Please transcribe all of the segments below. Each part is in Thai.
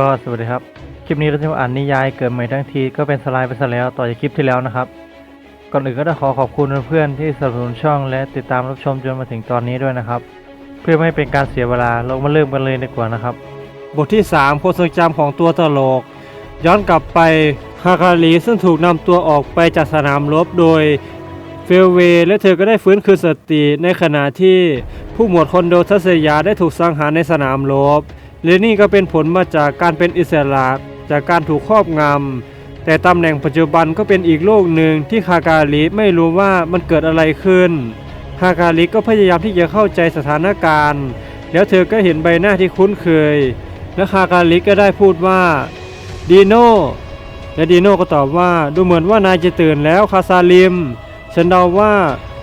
ก็สวัสดีครับ คลิปนี้เราจะมาอ่านนิยายเกิดใหม่ทั้งทีก็เป็นสไลด์ไปซะแล้วต่อจากคลิปที่แล้วนะครับ ก่อนอื่นก็ต้องขอขอบคุณเพื่อนๆที่สนับสนุนช่องและติดตามรับชมจนมาถึงตอนนี้ด้วยนะครับ เพื่อไม่ให้เป็นการเสียเวลาเรามาเริ่มกันเลยดีกว่านะครับ บทที่ 3ความทรงจำของตัวตลก ย้อนกลับไปฮาคาริซึ่งถูกนำตัวออกไปจากสนามรบโดยเฟลเวและเธอก็ได้ฟื้นคืนสติในขณะที่ผู้หมวดคอนโดทัศยาได้ถูกสังหารในสนามรบ และนี่ก็เป็นผลมาจากการเป็นอิสระจากการถูกครอบงำแต่ตำแหน่งปัจจุบันก็เป็นอีกโลกหนึ่งที่คาการิไม่รู้ว่ามันเกิดอะไรขึ้นคาการิก็พยายามที่จะเข้าใจสถานการณ์ แล้วเธอก็เห็นใบหน้าที่คุ้นเคย และคาการิก็ได้พูดว่าดีโน่และดีโน่ก็ตอบว่าดูเหมือนว่านายจะตื่นแล้วคาซาลิม ฉันเดาว่า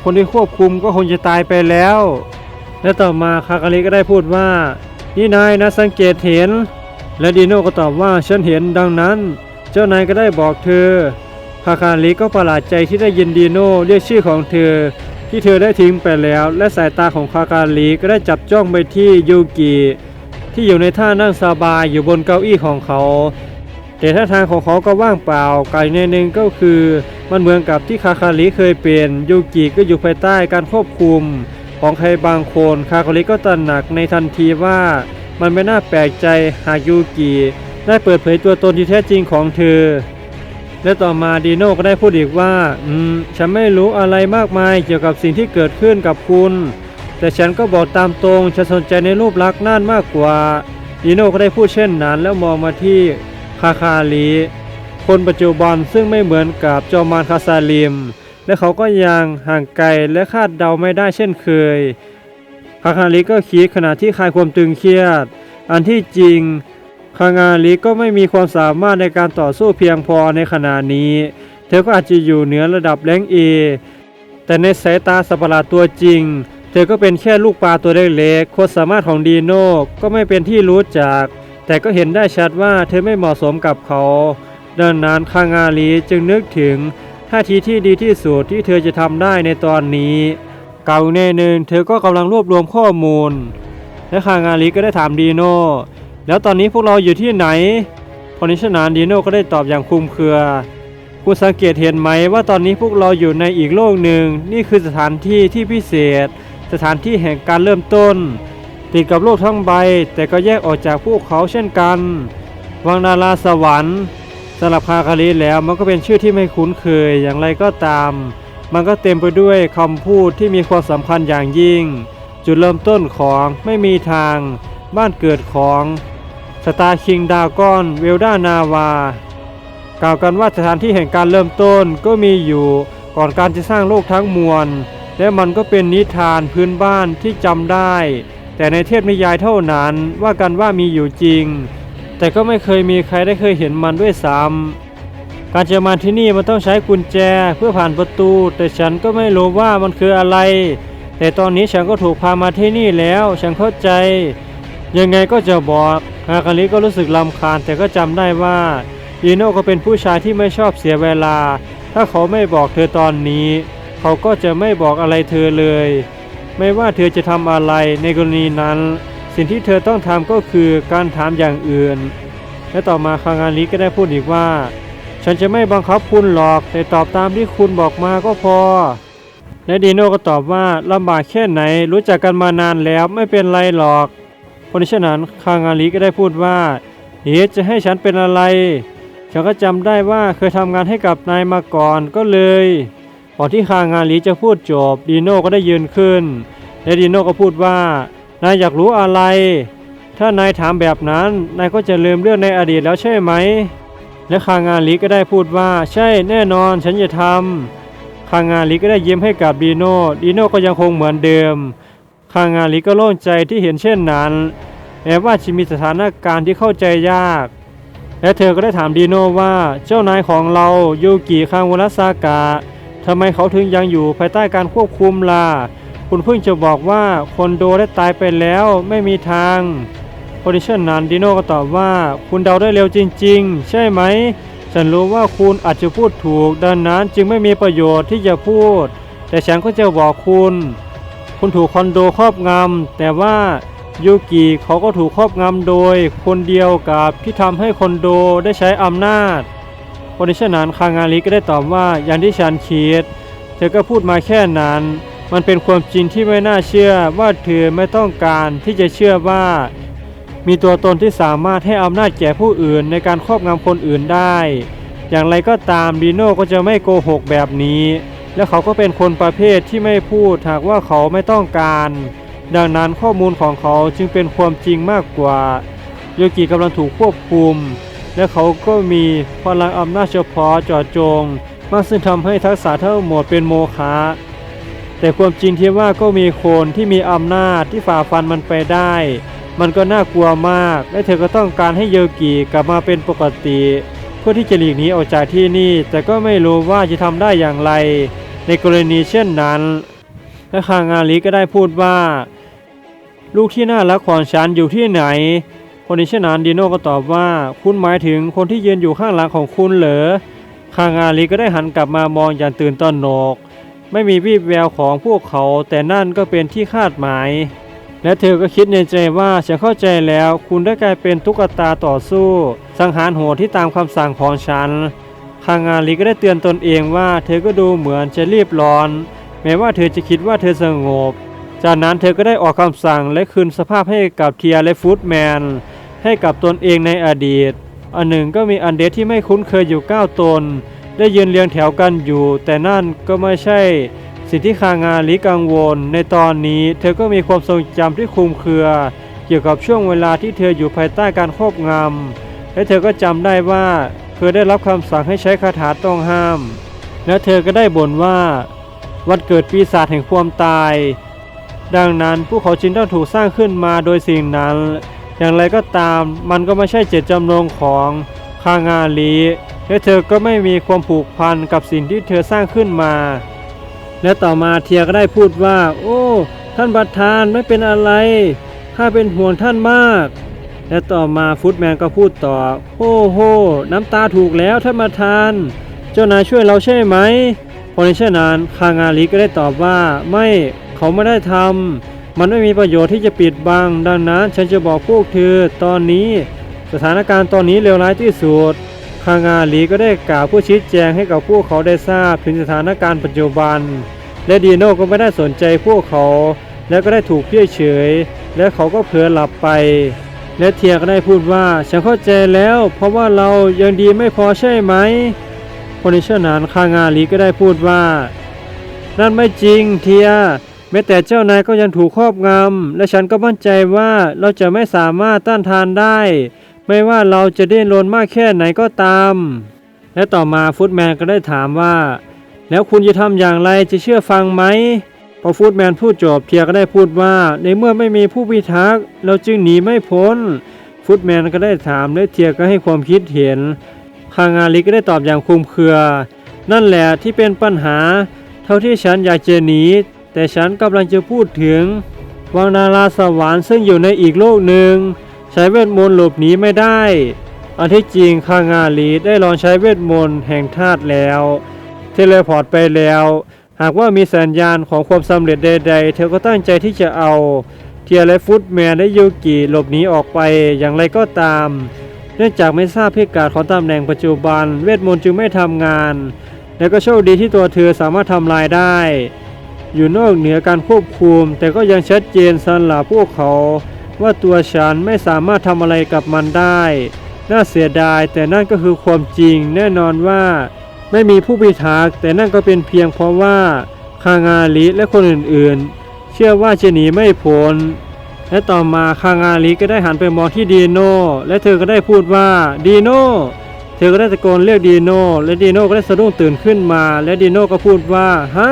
คนที่ควบคุมก็คงจะตายไปแล้ว และต่อมาคาการิก็ได้พูดว่า นี่นายนะสังเกตเห็น และดีโน่ก็ตอบว่าฉันเห็นดังนั้น เจ้านายก็ได้บอกเธอคาคาริก็ประหลาดใจที่ได้ยินดีโน่เรียกชื่อของเธอ ที่เธอได้ทิ้งไปแล้ว และสายตาของคาคาริก็ได้จับจ้องไปที่ยูกิที่อยู่ในท่านั่งสบายอยู่บนเก้าอี้ของเขา แต่ท่าทางของเขาก็ว่างเปล่าไกลในหนึ่งก็คือ มันเหมือนกับที่คาคาริเคยเป็นยูกิก็อยู่ภายใต้การควบคุม ของใครบางคนคาคาริก็ตระหนักในทันทีว่ามันไม่น่าแปลกใจหากยูกิได้เปิดเผยตัวตนที่แท้จริงของเธอ และต่อมาดีโน่ก็ได้พูดอีกว่า อืม ฉันไม่รู้อะไรมากมายเกี่ยวกับสิ่งที่เกิดขึ้นกับคุณ แต่ฉันก็บอกตามตรงฉันสนใจในรูปลักษณ์นั่นมากกว่า ดีโน่ก็ได้พูดเช่นนั้นแล้วมองมาที่คาคาลีคนปัจจุบันซึ่งไม่เหมือนกับจอมานคาซาลิม และเขาก็ยังห่างไกลและคาดเดาไม่ได้เช่นเคยคาคาริก็คิดขณะที่คลายความตึงเครียด อันที่จริงคางาริก็ไม่มีความสามารถในการต่อสู้เพียงพอในขณะนี้ เธอก็อาจจะอยู่เหนือระดับแรงเอแต่ในสายตาสัประหลาดตัวจริง เธอก็เป็นแค่ลูกปลาตัวเล็กๆความสามารถของดีโน่ก็ไม่เป็นที่รู้จัก แต่ก็เห็นได้ชัดว่าเธอไม่เหมาะสมกับเขา ดังนั้นคางาลีจึงนึกถึง ท่าทีที่ดีที่สุดที่เธอจะทำได้ในตอนนี้ เก่าแน่หนึ่งเธอก็กำลังรวบรวมข้อมูล และคางาลีก็ได้ถามดีโน่แล้วตอนนี้พวกเราอยู่ที่ไหนพอนิชนานดีโน่ก็ได้ตอบอย่างคลุมเครือ คุณสังเกตเห็นไหมว่าตอนนี้พวกเราอยู่ในอีกโลกหนึ่ง นี่คือสถานที่ที่พิเศษ สถานที่แห่งการเริ่มต้น ติดกับโลกทั้งใบ แต่ก็แยกออกจากพวกเขาเช่นกัน วังนาราสวรรค์ สำหรับคาคาริแล้วมันก็เป็นชื่อที่ไม่คุ้นเคยอย่างไรก็ตาม มันก็เต็มไปด้วยคำพูดที่มีความสำคัญอย่างยิ่ง จุดเริ่มต้นของไม่มีทาง บ้านเกิดของสตาร์คิงดากอนเวลดานาวากล่าวกันว่าสถานที่แห่งการเริ่มต้นก็มีอยู่ก่อนการจะสร้างโลกทั้งมวล และมันก็เป็นนิทานพื้นบ้านที่จำได้ แต่ในเทพนิยายเท่านั้นว่ากันว่ามีอยู่จริง แต่ก็ไม่เคยมีใครได้เคยเห็นมันด้วยซ้ำการจะมาที่นี่มันต้องใช้กุญแจเพื่อผ่านประตู แต่ฉันก็ไม่รู้ว่ามันคืออะไร แต่ตอนนี้ฉันก็ถูกพามาที่นี่แล้ว ฉันเข้าใจ ยังไงก็จะบอกฮากาลิก็รู้สึกลำคาญแต่ก็จำได้ว่าอีโน่ก็เป็นผู้ชายที่ไม่ชอบเสียเวลา ถ้าเขาไม่บอกเธอตอนนี้ เขาก็จะไม่บอกอะไรเธอเลย ไม่ว่าเธอจะทำอะไรในกรณีนั้น สิ่งที่เธอต้องทำก็คือการถามอย่างอื่น และต่อมาคางาลิก็ได้พูดอีกว่า ฉันจะไม่บังคับคุณหรอกแต่ตอบตามที่คุณบอกมาก็พอและดีโน่ก็ตอบว่าลำบากแค่ไหนรู้จักกันมานานแล้วไม่เป็นไรหรอกเพราะฉะนั้นคางาลิก็ได้พูดว่าเฮ้จะให้ฉันเป็นอะไรฉันก็จำได้ว่าเคยทำงานให้กับนายมาก่อนก็เลยก่อนที่คางาลิจะพูดจบดีโน่ก็ได้ยืนขึ้น และดีโน่ก็พูดว่า นายอยากรู้อะไร ถ้านายถามแบบนั้น นายก็จะลืมเรื่องในอดีตแล้วใช่ไหม และคางานลิก็ได้พูดว่า ใช่แน่นอนฉันจะทำคางานลิก็ได้ยิ้มให้กับดีโน่ดีโน่ก็ยังคงเหมือนเดิม คางานลิก็โล่งใจที่เห็นเช่นนั้นแม้ว่าจะมีสถานการณ์ที่เข้าใจยาก และเธอก็ได้ถามดีโน่ว่าเจ้านายของเรายูกิคางวรัสากะทำไมเขาถึงยังอยู่ภายใต้การควบคุมล่ะ คุณเพิ่งจะบอกว่าคนโดได้ตายไปแล้วไม่มีทางโพดิชันนันดีโน่ก็ตอบว่าคุณเดาได้เร็วจริง ๆ ใช่ไหม ฉันรู้ว่าคุณอาจจะพูดถูกดังนั้นจึงไม่มีประโยชน์ที่จะพูด แต่ฉันก็จะบอกคุณ คุณถูกคอนโดครอบงำแต่ว่ายูกิเขาก็ถูกครอบงำโดย คนเดียวกับที่ทำให้คอนโดได้ใช้อำนาจคนที่ฉะนั้นคางาริก็ได้ตอบว่าอย่างที่ฉันคิดเธอก็พูดมาแค่นั้น มันเป็นความจริงที่ไม่น่าเชื่อว่าเธอไม่ต้องการที่จะเชื่อว่า มีตัวตนที่สามารถให้อำนาจแก่ผู้อื่นในการครอบงำคนอื่นได้ อย่างไรก็ตามดีโน่ก็จะไม่โกหกแบบนี้ และเขาก็เป็นคนประเภทที่ไม่พูดหากว่าเขาไม่ต้องการ ดังนั้นข้อมูลของเขาจึงเป็นความจริงมากกว่าโยกิกำลังถูกควบคุม และเขาก็มีพลังอำนาจเฉพาะเจาะจง มากซึ่งทำให้ทักษะทั้งหมดเป็นโมฆะ แต่ความจริงที่ว่าก็มีคนที่มีอำนาจที่ฝ่าฟันมันไปได้ มันก็น่ากลัวมาก และเธอก็ต้องการให้โยกิกลับมาเป็นปกติ เพื่อที่จะหลีกหนีออกจากที่นี่ แต่ก็ไม่รู้ว่าจะทำได้อย่างไร ในกรณีเช่นนั้น และคางาลีก็ได้พูดว่า ลูกที่น่ารักของฉันอยู่ที่ไหน คนที่เช่นนั้นดีโน่ก็ตอบว่า คุณหมายถึงคนที่ยืนอยู่ข้างหลังของคุณเหรอคางาลีก็ได้หันกลับมามองอย่างตื่นตระหนก ไม่มีวี่แววของพวกเขาแต่นั่นก็เป็นที่คาดหมาย และเธอก็คิดในใจว่าฉันเข้าใจแล้วคุณได้กลายเป็นตุ๊กตาต่อสู้ สังหารโหดที่ตามคำสั่งของฉันคางาลีก็ได้เตือนตนเองว่า เธอก็ดูเหมือนจะรีบร้อน แม้ว่าเธอจะคิดว่าเธอสงบ จากนั้นเธอก็ได้ออกคำสั่งและคืนสภาพให้กับเทียและฟูดแมนให้กับตนเองในอดีต อันหนึ่งก็มีอันเดสที่ไม่คุ้นเคยอยู่9ตน ได้ยืนเรียงแถวกันอยู่ แต่นั่นก็ไม่ใช่สิ่งที่คางาลิกังวล ในตอนนี้เธอก็มีความทรงจำที่คลุมเครือ เกี่ยวกับช่วงเวลาที่เธออยู่ภายใต้การครอบงำและเธอก็จำได้ว่าเธอได้รับคำสั่งให้ใช้คาถาต้องห้าม และเธอก็ได้บ่นว่า วันเกิดปีศาจแห่งความตาย ดังนั้นพวกเขาจึงต้องถูกสร้างขึ้นมาโดยสิ่งนั้น อย่างไรก็ตามมันก็ไม่ใช่เจตจำนงของคางาลี และเธอก็ไม่มีความผูกพันกับสิ่งที่เธอสร้างขึ้นมา และต่อมาเทียก็ได้พูดว่า โอ้ ท่านประธานไม่เป็นอะไรข้าเป็นห่วงท่านมาก และต่อมาฟุตแมนก็พูดต่อโอ้โหน้ำตาถูกแล้วท่านประธาน เจ้านายช่วยเราใช่ไหมพอในเช่นนั้นคางาลีก็ได้ตอบว่า ไม่เขาไม่ได้ทำมันไม่มีประโยชน์ที่จะปิดบัง ดังนั้นฉันจะบอกพวกเธอตอนนี้ สถานการณ์ตอนนี้เลวร้ายที่สุด คางาลีก็ได้กล่าวผู้ชี้แจงให้กับพวกเขาได้ทราบถึงสถานการณ์ปัจจุบัน และดีโน่ก็ไม่ได้สนใจพวกเขา และก็ได้ถูกเพี้ยเฉย และเขาก็เผลอหลับไป และเทียก็ได้พูดว่าฉันเข้าใจแล้ว เพราะว่าเรายังดีไม่พอใช่ไหมคนในเช่นนั้นคางาลีก็ได้พูดว่า นั่นไม่จริงเทียแม้แต่เจ้านายก็ยังถูกครอบงำและฉันก็มั่นใจว่าเราจะไม่สามารถต้านทานได้ ไม่ว่าเราจะดิ้นรนมากแค่ไหนก็ตาม และต่อมาฟุตแมนก็ได้ถามว่า แล้วคุณจะทำอย่างไรจะเชื่อฟังไหมพอฟูดแมนพูดจบเทียก็ได้พูดว่า ในเมื่อไม่มีผู้พิทักษ์เราจึงหนีไม่พ้นฟูดแมนก็ได้ถามและเทียก็ให้ความคิดเห็นคางาลิก็ได้ตอบอย่างคุมเครือ นั่นแหละที่เป็นปัญหา เท่าที่ฉันอยากจะหนี แต่ฉันกำลังจะพูดถึงวังนาราสวรรค์ซึ่งอยู่ในอีกโลกหนึ่ง ช้เวทมนต์หลบหนีไม่ได้ อันที่จริงคางาลีได้ลองใช้เวทมนต์แห่งธาตุแล้ว เทเลพอร์ตไปแล้ว หากว่ามีสัญญาณของความสำเร็จใด ๆ เธอก็ตั้งใจที่จะเอาเทียและฟุตแมนและยูกิหลบหนีออกไปอย่างไรก็ตาม เนื่องจากไม่ทราบพิกัดของตำแหน่งปัจจุบัน เวทมนต์จึงไม่ทำงาน และก็โชคดีที่ตัวเธอสามารถทำลายได้ อยู่นอกเหนือการควบคุม แต่ก็ยังชัดเจนสำหรับพวกเขา ว่าตัวฉันไม่สามารถทำอะไรกับมันได้ น่าเสียดายแต่นั่นก็คือความจริงแน่นอนว่า ไม่มีผู้พิทักษ์แต่นั่นก็เป็นเพียงเพราะว่าคางาลิและคนอื่นๆ เชื่อว่าจะหนีไม่พ้นและต่อมาคางาลิก็ได้หันไปมองที่ดีโน่และเธอก็ได้พูดว่าดีโน่เธอก็ได้ตะโกนเรียกดีโน่และดีโน่ก็ได้สะดุ้งตื่นขึ้นมา และดีโน่ก็พูดว่าฮะ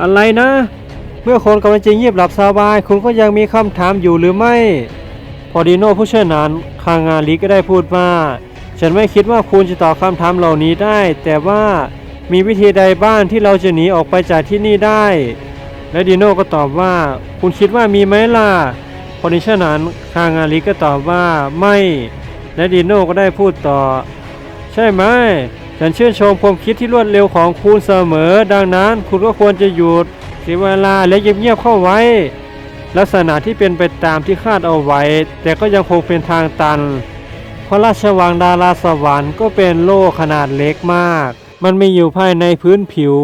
อะไรนะ เมื่อคนกำลังจะเงียบหลับสบาย คุณก็ยังมีคำถามอยู่หรือไม่ พอดีโน่ผู้เชี่ยวนั้นคางาลิก็ได้พูดว่า ฉันไม่คิดว่าคุณจะตอบคำถามเหล่านี้ได้ แต่ว่ามีวิธีใดบ้างที่เราจะหนีออกไปจากที่นี่ได้ และดีโน่ก็ตอบว่า คุณคิดว่ามีไหมล่ะพอดีเช่นนั้นคางาลิก็ตอบว่าไม่ และดีโน่ก็ได้พูดต่อ ใช่ไหมฉันชื่นชมความคิดที่รวดเร็วของคุณเสมอ ดังนั้นคุณก็ควรจะหยุด เสียเวลาและเงียบๆเข้าไว้ ลักษณะที่เป็นไปตามที่คาดเอาไว้ แต่ก็ยังคงเป็นทางตัน เพราะราชวังดาราสวรรค์ก็เป็นโลกขนาดเล็กมาก มันมีอยู่ภายในพื้นผิว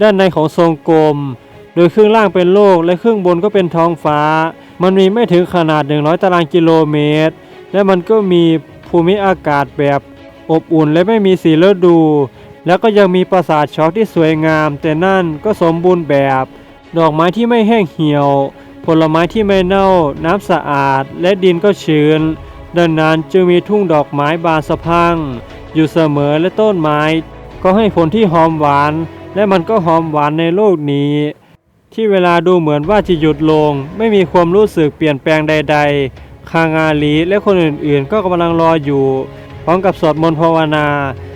ด้านในของทรงกลม โดยครึ่งล่างเป็นโลกและครึ่งบนก็เป็นท้องฟ้า มันมีไม่ถึงขนาด 100 ตารางกิโลเมตร และมันก็มีภูมิอากาศแบบอบอุ่นและไม่มีสีฤดู แล้วก็ยังมีปราสาทช็อกที่สวยงาม แต่นั่นก็สมบูรณ์แบบ ดอกไม้ที่ไม่แห้งเหี่ยว ผลไม้ที่ไม่เน่า น้ำสะอาด และดินก็ชื้น ดังนั้นจึงมีทุ่งดอกไม้บานสะพัง อยู่เสมอและต้นไม้ ก็ให้ผลที่หอมหวาน และมันก็หอมหวานในโลกนี้ ที่เวลาดูเหมือนว่าจะหยุดลง ไม่มีความรู้สึกเปลี่ยนแปลงใด ๆ คางาลีและคนอื่นๆ ก็กำลังรออยู่ พร้อมกับสวดมนต์ภาวนา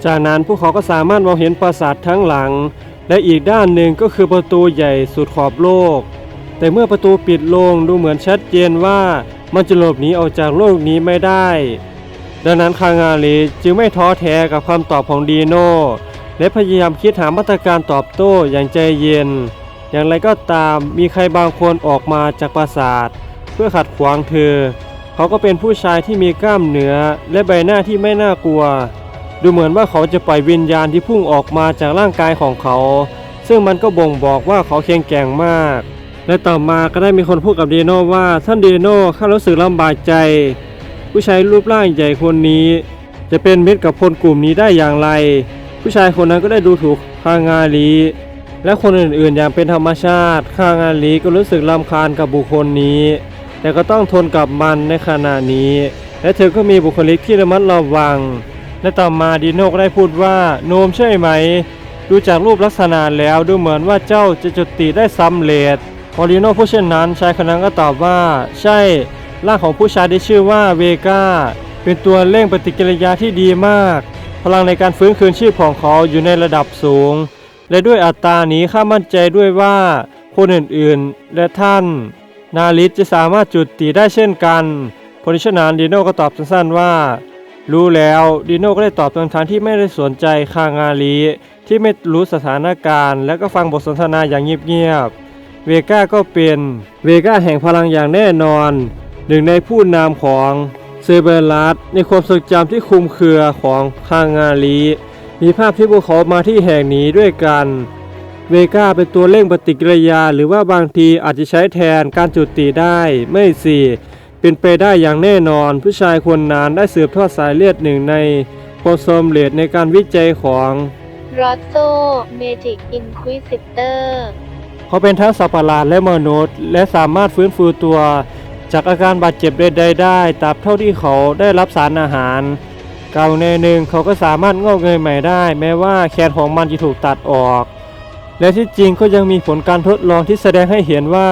จากนั้นพวกเขาก็สามารถมองเห็นปราสาททั้งหลัง และอีกด้านหนึ่งก็คือประตูใหญ่สุดขอบโลก แต่เมื่อประตูปิดลงดูเหมือนชัดเจนว่ามันจะหลบหนีออกจากโลกนี้ไม่ได้ ดังนั้นคางาลีจึงไม่ท้อแท้กับคำตอบของดีโนและพยายามคิดหามาตรการตอบโต้อย่างใจเย็น อย่างไรก็ตามมีใครบางคนออกมาจากปราสาท เพื่อขัดขวางเธอ เขาก็เป็นผู้ชายที่มีกล้ามเนื้อและใบหน้าที่ไม่น่ากลัว ดูเหมือนว่าเขาจะปล่อยวิญญาณที่พุ่งออกมาจากร่างกายของเขา ซึ่งมันก็บ่งบอกว่าเขาแข็งแกร่งมาก และต่อมาก็ได้มีคนพูดกับเดโน่ว่าท่านเดโน่ข้ารู้สึกลำบากใจ ผู้ชายรูปร่างใหญ่คนนี้ จะเป็นมิตรกับคนกลุ่มนี้ได้อย่างไร ผู้ชายคนนั้นก็ได้ดูถูกคางาลีและคนอื่นๆ อย่างเป็นธรรมชาติคางาลีก็รู้สึกรำคาญกับบุคคลนี้ แต่ก็ต้องทนกับมันในขณะนี้ และเธอก็มีบุคลิกที่ระมัดระวัง และต่อมาดีโนก็ได้พูดว่าโนมใช่ไหม ดูจากรูปลักษณะแล้วดูเหมือนว่าเจ้าจะจุติได้สำเร็จพอดีโนพูดเช่นนั้นชายคนนั้นก็ตอบว่า ใช่ร่างของผู้ชายที่ชื่อว่าเวกาเป็นตัวเร่งปฏิกิริยาที่ดีมาก พลังในการฟื้นคืนชีพของเขาอยู่ในระดับสูง และด้วยอัตรานี้ข้ามั่นใจด้วยว่าคนอื่นๆ และท่าน นาลิสจะสามารถจุดติได้เช่นกันพลิชนานดีโน่ก็ตอบสั้นๆว่า รู้แล้วดีโน่ก็ได้ตอบทั้งๆที่ไม่ได้สนใจคางาลีที่ไม่รู้สถานการณ์ และก็ฟังบทสนทนาอย่างเงียบๆเวก้าก็เป็นเวก้าแห่งพลังอย่างแน่นอน หนึ่งในผู้นำของเซเบอร์ลัสในความทรงจำที่คุมเครือของคางาลีมีภาพที่พวกเขามาที่แห่งนี้ด้วยกัน เวก้าเป็นตัวเร่งปฏิกิริยา หรือว่าบางทีอาจจะใช้แทนการจุติได้ไม่สิเป็นไปได้อย่างแน่นอน ผู้ชายคนนั้นได้สืบทอดสายเลือดหนึ่งในความสมเร็จในการวิจัยของรอสโซเมจิกอินควิซิเตอร์เขาเป็นทั้งสัตว์ประหลาดและมนุษย์ และสามารถฟื้นฟูตัว จากอาการบาดเจ็บใดๆได้ตราบเท่าที่เขาได้รับสารอาหารกล่าวในหนึ่งเขาก็สามารถงอกเงยใหม่ได้ แม้ว่าแขนของมันจะถูกตัดออก และที่จริงก็ยังมีผลการทดลองที่แสดงให้เห็นว่า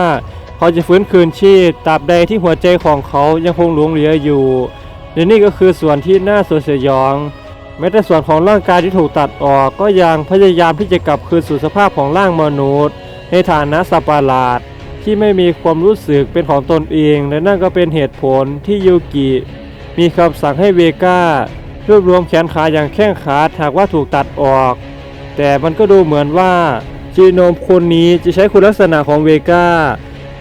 เขาจะฟื้นคืนชีพตราบใดที่หัวใจของเขายังคงหลงเหลืออยู่และนี่ก็คือส่วนที่น่าสยดสยอง แม้แต่ส่วนของร่างกายที่ถูกตัดออกก็ยังพยายามที่จะกลับคืนสู่สภาพของร่างมนุษย์ ในฐานะสัตว์ปหลาดที่ไม่มีความรู้สึกเป็นของตนเอง และนั่นก็เป็นเหตุผลที่ยูกิมีคำสั่งให้เวก้ารวบรวมแขนขาอย่างแข้งขาหากว่าถูกตัดออก แต่มันก็ดูเหมือนว่าจีโนมคนนี้จะใช้คุณลักษณะของเวก้า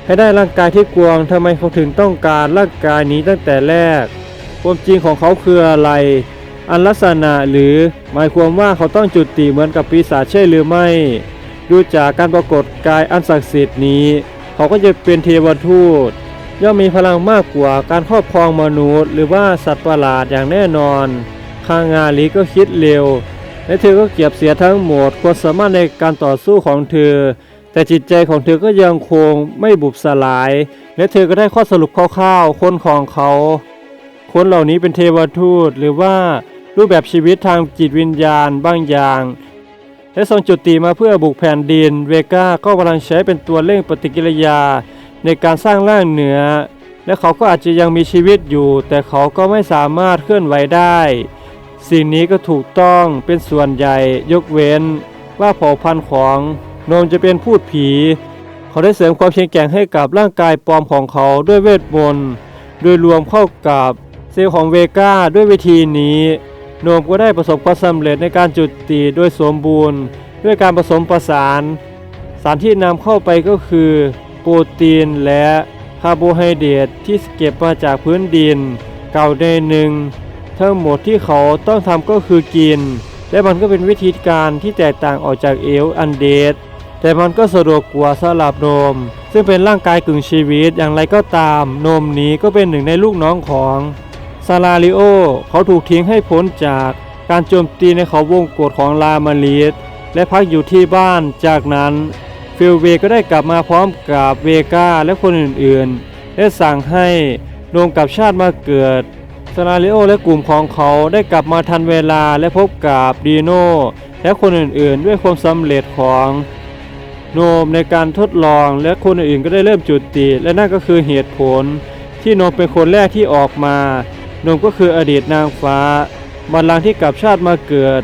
ให้ได้ร่างกายที่กวงทำไมเขาถึงต้องการร่างกายนี้ตั้งแต่แรก ความจริงของเขาคืออะไร อันลักษณะหรือหมายความว่าเขาต้องจุดติเหมือนกับปีศาจใช่หรือไม่ ดูจากการปรากฏกายอันศักดิ์สิทธิ์นี้ เขาก็จะเป็นเทวทูต ย่อมมีพลังมากกว่าการครอบครองมนุษย์ หรือว่าสัตว์ประหลาดอย่างแน่นอน คางาลีก็คิดเร็ว และเธอก็เก็บเสียทั้งหมดความสามารถในการต่อสู้ของเธอ แต่จิตใจของเธอก็ยังคงไม่บุบสลาย และเธอก็ได้ข้อสรุปคร่าวๆคนของเขา คนเหล่านี้เป็นเทวทูตหรือว่ารูปแบบชีวิตทางจิตวิญญาณบางอย่าง และทรงจุติมาเพื่อบุกแผ่นดิน เวก้าก็กำลังใช้เป็นตัวเร่งปฏิกิริยา ในการสร้างร่างเหนือ และเขาก็อาจจะยังมีชีวิตอยู่ แต่เขาก็ไม่สามารถเคลื่อนไหวได้ สิ่งนี้ก็ถูกต้องเป็นส่วนใหญ่ยกเว้น ว่าเผ่าพันธุ์ของโนมจะเป็นพูดผี เขาได้เสริมความแข็งแกร่งให้กับร่างกายปลอมของเขาด้วยเวทมนต์โดยรวมเข้ากับเซลล์ของเวก้าด้วยวิธีนี้ โนมก็ได้ประสบความสำเร็จในการจุดติโดยสมบูรณ์ ด้วยการผสมประสาน สารที่นำเข้าไปก็คือ โปรตีนและคาร์โบไฮเดรตที่เก็บมาจากพื้นดิน เก่าในหนึ่ง ทั้งหมดที่เขาต้องทำก็คือกิน และมันก็เป็นวิธีการที่แตกต่างออกจากเอลอันเดดแต่มันก็สะดวกกว่าสำหรับโนม ซึ่งเป็นร่างกายกึ่งชีวิตอย่างไรก็ตามโนมนี้ก็เป็นหนึ่งในลูกน้องของซาลาริโอ เขาถูกทิ้งให้พ้นจากการโจมตีในเขาวงกฏของลามาริสและพักอยู่ที่บ้านจากนั้นฟิลเวก็ได้กลับมาพร้อมกับเวกาและคนอื่นๆและสั่งให้โนมกับชาติมาเกิด ซาราริโอและกลุ่มของเขาได้กลับมาทันเวลาและพบกับดีโนและคนอื่นๆ ด้วยความสำเร็จของโนมในการทดลองและคนอื่นๆก็ได้เริ่มจุดติและนั่นก็คือเหตุผล ที่โนมเป็นคนแรกที่ออกมา โนมก็คืออดีตนางฟ้าบัลลังก์ที่กลับชาติมาเกิด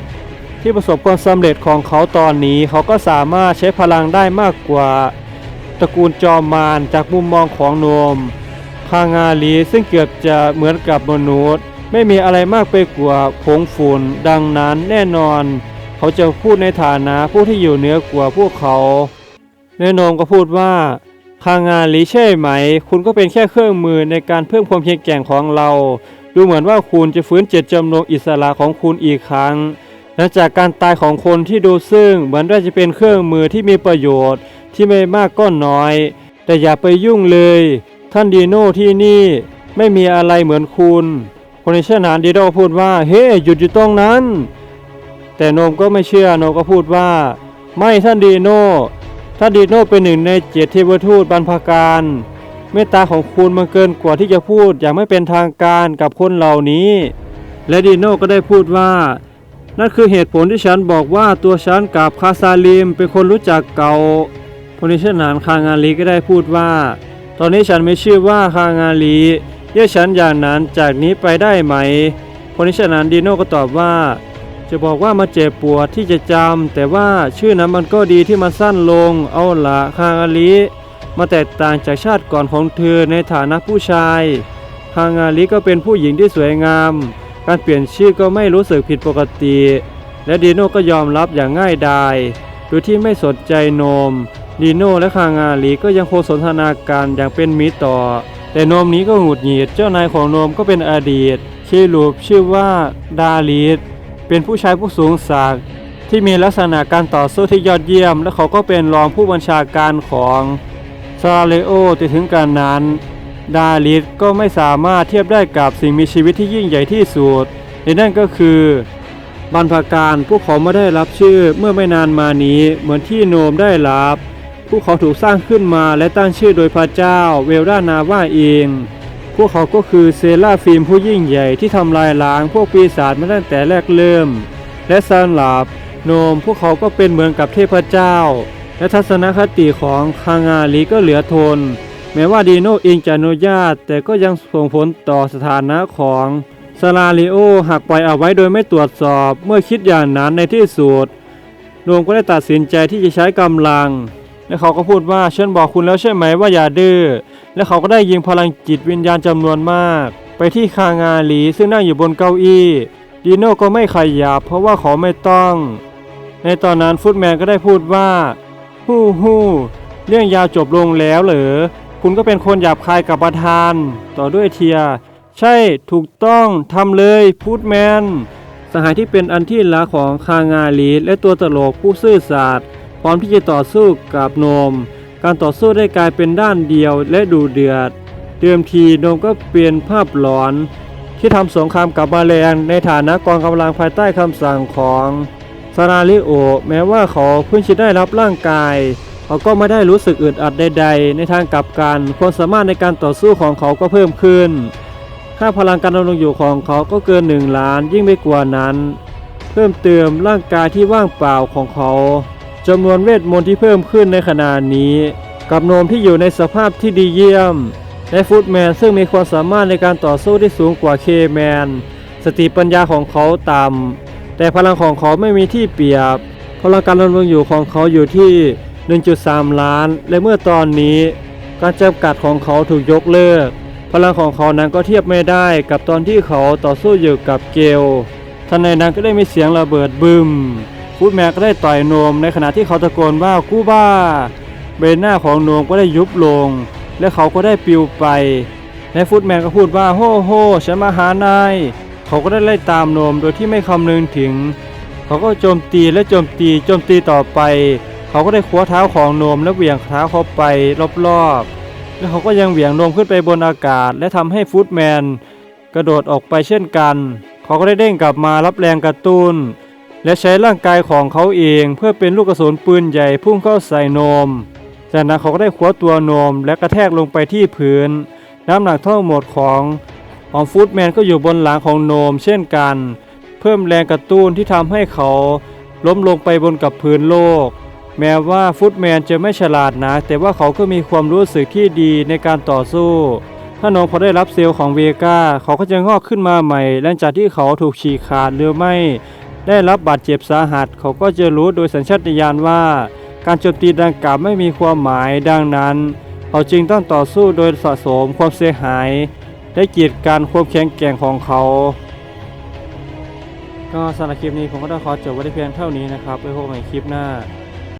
ที่ประสบความสำเร็จของเขาตอนนี้เขาก็สามารถใช้พลังได้มากกว่า ตระกูลจอมมารจากมุมมองของโนม คางาลีซึ่งเกือบจะเหมือนกับมนุษย์ ไม่มีอะไรมากไปกว่าผงฝุ่น ดังนั้นแน่นอน เขาจะพูดในฐานะผู้ที่อยู่เหนือกว่าพวกเขาเนโนมก็พูดว่าคางาลีใช่ไหม คุณก็เป็นแค่เครื่องมือในการเพิ่มความแข็งแกร่งของเรา ดูเหมือนว่าคุณจะฟื้นเจตจำนงอิสระของคุณอีกครั้งหลังจากการตายของคนที่ดูซึ่งเหมือนว่าจะเป็นเครื่องมือที่มีประโยชน์ที่ไม่มากก็น้อย แต่อย่าไปยุ่งเลย ท่านดีโน่ที่นี่ไม่มีอะไรเหมือนคุณคนในเช่นนั้นดีโน่พูดว่า เฮ้หยุดอยู่ตรงนั้น แต่โนมก็ไม่เชื่อโนมก็พูดว่า ไม่ท่านดีโน่ท่านดีโน่เป็นหนึ่งในเจ็ดเทวทูตบรรพการเมตตาของคุณมันเกินกว่าที่จะพูดอย่างไม่เป็นทางการกับคนเหล่านี้ และดีโน่ก็ได้พูดว่า นั่นคือเหตุผลที่ฉันบอกว่าตัวฉันกับคาซาลิมเป็นคนรู้จักเก่าคนในเชนนั้นคางาลีก็ได้พูดว่า ตอนนี้ฉันไม่ชื่อว่าคางาลีเรียกฉันอย่างนั้นจากนี้ไปได้ไหมคนที่ฉะนั้นดีโน่ก็ตอบว่า จะบอกว่ามาเจ็บปวดที่จะจำแต่ว่าชื่อนั้นมันก็ดีที่มันสั้นลง เอาละคางาลีมาแตกต่างจากชาติก่อนของเธอในฐานะผู้ชายคางาลีก็เป็นผู้หญิงที่สวยงาม การเปลี่ยนชื่อก็ไม่รู้สึกผิดปกติ และดีโน่ก็ยอมรับอย่างง่ายดายโดยที่ไม่สนใจโนม ดีโน่และคางาลีก็ยังโคสนทนาการอย่างเป็นมิตรต่อ แต่โนมนี้ก็หงุดหงิดเจ้านายของโนมก็เป็นอดีตคีรูปชื่อว่าดาลิสเป็นผู้ชายผู้สูงศักดิ์ที่มีลักษณะการต่อสู้ที่ยอดเยี่ยม และเขาก็เป็นรองผู้บัญชาการของซาเลโอแต่ถึงการนั้น ดาลิสก็ไม่สามารถเทียบได้กับสิ่งมีชีวิตที่ยิ่งใหญ่ที่สุดและนั่นก็คือบรรพการพวกเขาไม่ได้รับชื่อเมื่อไม่นานมานี้เหมือนที่โนมได้รับ พวกเขาถูกสร้างขึ้นมาและตั้งชื่อโดยพระเจ้าเวลดานาว่าเอง พวกเขาก็คือเซราฟิมผู้ยิ่งใหญ่ที่ทำลายล้างพวกปีศาจมาตั้งแต่แรกเริ่ม และสำหรับโนมพวกเขาก็เป็นเหมือนกับเทพเจ้า และทัศนคติของคางาลีก็เหลือทน แม้ว่าดีโนเองจะอนุญาต แต่ก็ยังส่งผลต่อสถานะของซาลาริโอหากปล่อยเอาไว้โดยไม่ตรวจสอบเมื่อคิดอย่างนั้นในที่สุดโนมก็ได้ตัดสินใจที่จะใช้กำลัง และเขาก็พูดว่าฉันบอกคุณแล้วใช่ไหมว่าอย่าดื้อ และเขาก็ได้ยิงพลังจิตวิญญาณจำนวนมาก ไปที่คางาหลีซึ่งนั่งอยู่บนเก้าอี้ดีโน่ก็ไม่ขยับเพราะว่าเขาไม่ต้อง ในตอนนั้นฟุตแมนก็ได้พูดว่าฮู้ฮู้เรื่องยาวจบลงแล้วเหรอคุณก็เป็นคนหยาบคายกับประธาน ต่อด้วยเทีย ใช่ถูกต้องทำเลยพูดแมนสหายที่เป็นอันที่รักของคางาลีและตัวตลกผู้ซื่อสัตย์ ร้อมที่จะต่อสู้กับโนม การต่อสู้ได้กลายเป็นด้านเดียวและดูเดือด เดิมทีโนมก็เปลี่ยนภาพหลอน ที่ทำสงครามกับมาแรงในฐานะกองกำลังภายใต้คำสั่งของซาราลิโอ แม้ว่าเขาเพิ่งจะได้รับร่างกาย เขาก็ไม่ได้รู้สึกอึดอัดใด ๆ ในทางกลับกันความสามารถในการต่อสู้ของเขาก็เพิ่มขึ้น ค่าพลังการดำรงอยู่ของเขาก็เกินหนึ่งล้านยิ่งไปกว่านั้น เพิ่มเติมร่างกายที่ว่างเปล่าของเขา จำนวนเวทมนต์ที่เพิ่มขึ้นในขณะนี้ กับโนมที่อยู่ในสภาพที่ดีเยี่ยม และฟุตแมนซึ่งมีความสามารถในการต่อสู้ที่สูงกว่าเคแมนสติปัญญาของเขาต่ำแต่พลังของเขาไม่มีที่เปรียบ พลังการดำรงอยู่ของเขาอยู่ที่ 1.3 ล้าน และเมื่อตอนนี้การจำกัดของเขาถูกยกเลิก พลังของเขานั้นก็เทียบไม่ได้กับตอนที่เขาต่อสู้อยู่กับเกลทันใดนั้นก็ได้มีเสียงระเบิดบึม ฟูดแมนก็ได้ต่อยโนม ในขณะที่เขาตะโกนว่ากู้บ้าเบนหน้าของโนมก็ได้ยุบลง และเขาก็ได้ปลิวไปและฟุตแมนก็พูดว่าโฮโฮฉันมาหานายเขาก็ได้ไล่ตามโนมโดยที่ไม่คำนึงถึง เขาก็โจมตีและโจมตีโจมตีต่อไป เขาก็ได้คว้าเท้าของโนมและเหวี่ยงเท้าเขาไปรอบๆ และเขาก็ยังเหวี่ยงโนมขึ้นไปบนอากาศ และทำให้ฟุตแมนกระโดดออกไปเช่นกัน เขาก็ได้เด้งกลับมารับแรงกระตุ้น และใช้ร่างกายของเขาเองเพื่อเป็นลูกกระสุนปืนใหญ่พุ่งเข้าใส่นม จากนั้นเขาก็ได้คว้าตัวนมและกระแทกลงไปที่พื้น น้ำหนักทั้งหมดของของฟูดแมนก็อยู่บนหลังของโนม เช่นกัน เพิ่มแรงกระตุ้นที่ทำให้เขาล้มลงไปบนกับพื้นโลก แม้ว่าฟุตแมนจะไม่ฉลาดนักแต่ว่าเขาก็มีความรู้สึกที่ดีในการต่อสู้ ถ้าโนมเขาได้รับเซลล์ของเวกาเขาก็จะงอกขึ้นมาใหม่ หลังจากที่เขาถูกฉีกขาดหรือไม่ ได้รับบาดเจ็บสาหัส เขาก็จะรู้โดยสัญชาตญาณว่า การโจมตีดังกล่าวไม่มีความหมายดังนั้น เขาจึงต้องต่อสู้โดยสะสมความเสียหายได้กีดการควบแข็งแกร่งของเขา ก็สำหรับคลิปนี้ผมก็ต้องขอจบไว้ที่เพียงเท่านี้นะครับไว้พบกันใหม่คลิปหน้า